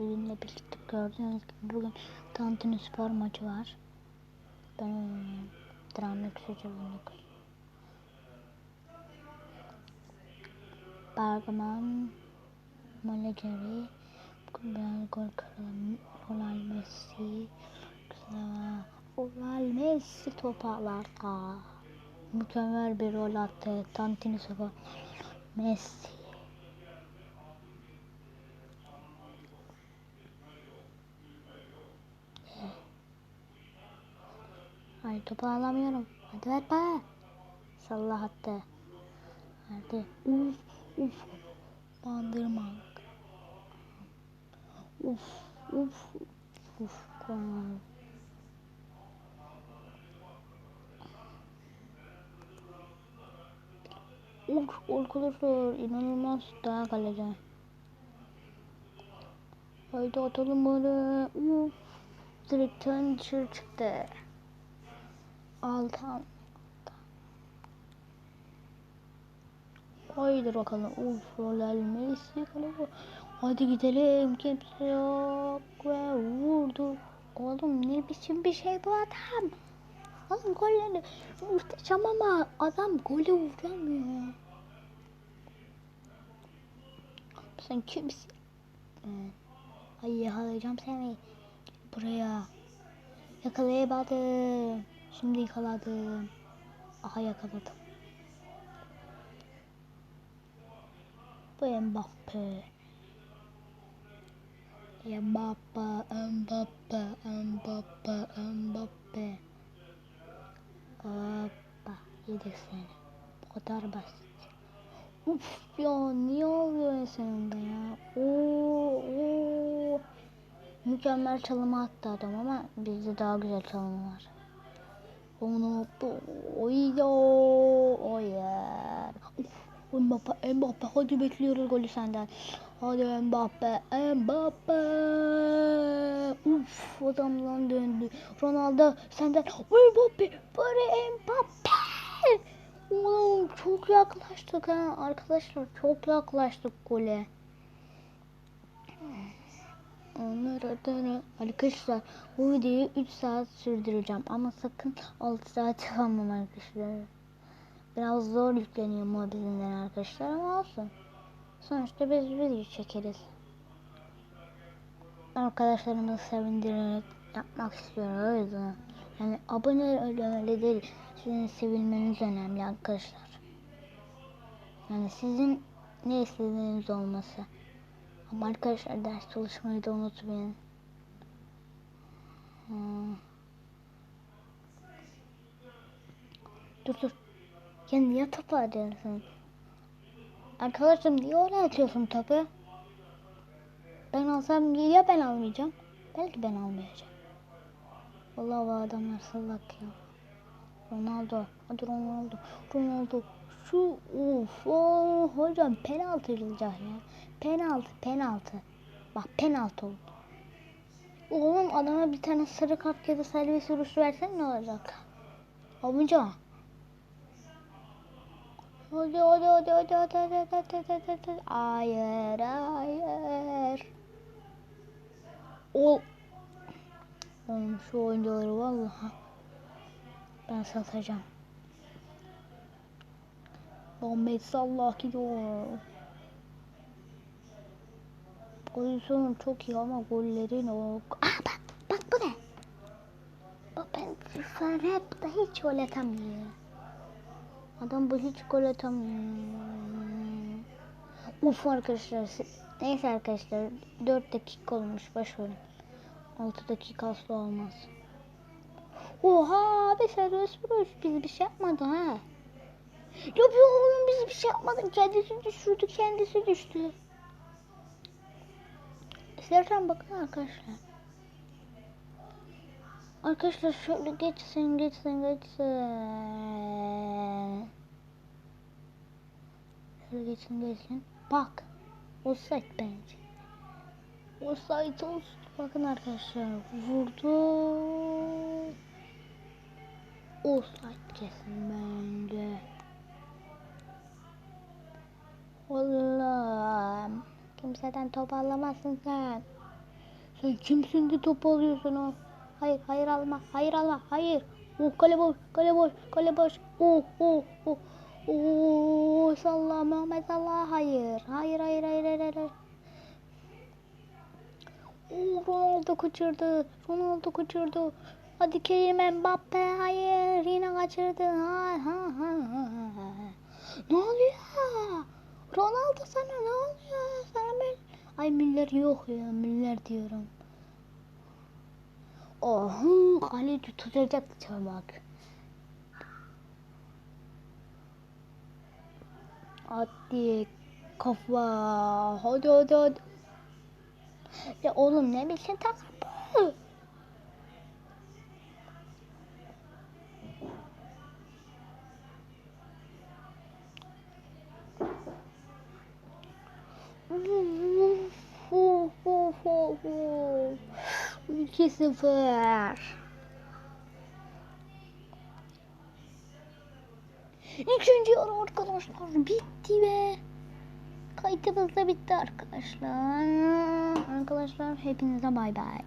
sizinle birlikte gördüğünüz gibi bugün Tantuni Spor maçı var. Ben oynuyorum. Dramik Sıcavunluk. Bergman, Monegeri, Kumbel Gol Kralı, Ronald Messi, Ronald Messi toparlarda. Mükemmel bir rol attı. Tantini Spor. Messi. Ay topu alamıyorum. Hadi ver be. Salla hatta. Hadi. Uf uf. Bandırmak. Uf uf uf. Gol. Uf kulüsü. İnanılmaz daha kaleci. Haydi atalım böyle. Uf. Direkten dışarı çıktı. Altan. Haydi bakalım. Uf, Rolel Messi kalıyor. Hadi gidelim. Kimse yok. Ve vurdu. Oğlum ne biçim bir şey bu adam. Oğlum golleri muhteşem ama adam golü vuramıyor. Sen kimsin? Ee, ay yakalayacağım seni. Buraya. Yakalayamadım. Şimdi yakaladım. Aha yakaladım. Bu Mbappe. Mbappe, Mbappe, Mbappe, Mbappe. Hoppa, yedik seni. Bu kadar basit. Uf ya niye oluyor senin de ya? Oo, oo. Mükemmel çalımı attı adam ama bizde daha güzel çalımı var. Onu oyo oyer. Mbappe Mbappe hadi bekliyoruz golü senden. Hadi Mbappe Mbappe. Uf adamdan döndü. Ronaldo senden Mbappe böyle Mbappe. Oğlum çok yaklaştık ha arkadaşlar çok yaklaştık gole. Onları arkadaşlar bu videoyu 3 saat sürdüreceğim ama sakın 6 saat yapamam arkadaşlar. Biraz zor yükleniyor mobilinden arkadaşlar ama olsun. Sonuçta biz video çekeriz. Arkadaşlarımızı sevindirerek yapmak yüzden. Yani abone öyle değil. Sizin sevilmeniz önemli arkadaşlar. Yani sizin ne istediğiniz olması. Ama arkadaşlar ders çalışmayı da unutmayın. Hmm. Dur dur. Ya niye topu atıyorsun? Arkadaşım niye oraya atıyorsun topu? Ben alsam ya ben almayacağım. Belki ben almayacağım. Vallahi bu adamlar salak ya. Ronaldo. Hadi Ronaldo. Ronaldo. Şu uf. Oh, hocam penaltı olacak ya. Penaltı penaltı. Bak penaltı oldu. Oğlum adama bir tane sarı kart ya da serbest vuruş versen ne olacak? Amca. Hadi hadi hadi hadi hadi hadi hadi hadi hadi hadi Hayır hayır. Ol. Oğlum şu oyuncuları vallahi ben satacağım. Muhammed Salah gidiyor. Pozisyonum çok iyi ama gollerin o. Ah bak bak bu ne? Bak ben FIFA hep de hiç gol atamıyor. Adam bu hiç gol atamıyor. Uf arkadaşlar. Neyse arkadaşlar 4 dakika olmuş başverin. 6 dakika asla olmaz. Oha abi serbest vuruş biz bir şey yapmadı ha. Yapıyor oğlum biz bir şey yapmadık. Kendisi düşürdü kendisi düştü. İstersen bakın arkadaşlar. Arkadaşlar şöyle geçsin geçsin geçsin. Şöyle geçsin geçsin. Bak. Offside bence. Offside olsun. Bakın arkadaşlar. Vurdu. Offside kesin bence. Oğlum. Kimseden top alamazsın sen. Sen kimsin de top alıyorsun o? Hayır hayır alma hayır alma hayır. Oh kale boş kale boş kale boş. Oh oh oh. Oh salla Muhammed salla hayır. Hayır hayır hayır hayır hayır. Oh Ronaldo kaçırdı. Ronaldo kaçırdı. Hadi Kerem Mbappe hayır yine kaçırdı. Ha, ha, ha, ha. Ne oluyor? Ronaldo sana ne oluyor? Sana ben... Ay Müller yok ya Müller diyorum. Oh kaleci tutacaktı çabuk. Hadi kafa. Hadi hadi hadi. Ya oğlum ne biçim takım? Uf. 2-0. İkinci yarı arkadaşlar bitti be. Kayıtımız da bitti arkadaşlar. Arkadaşlar hepinize bay bay.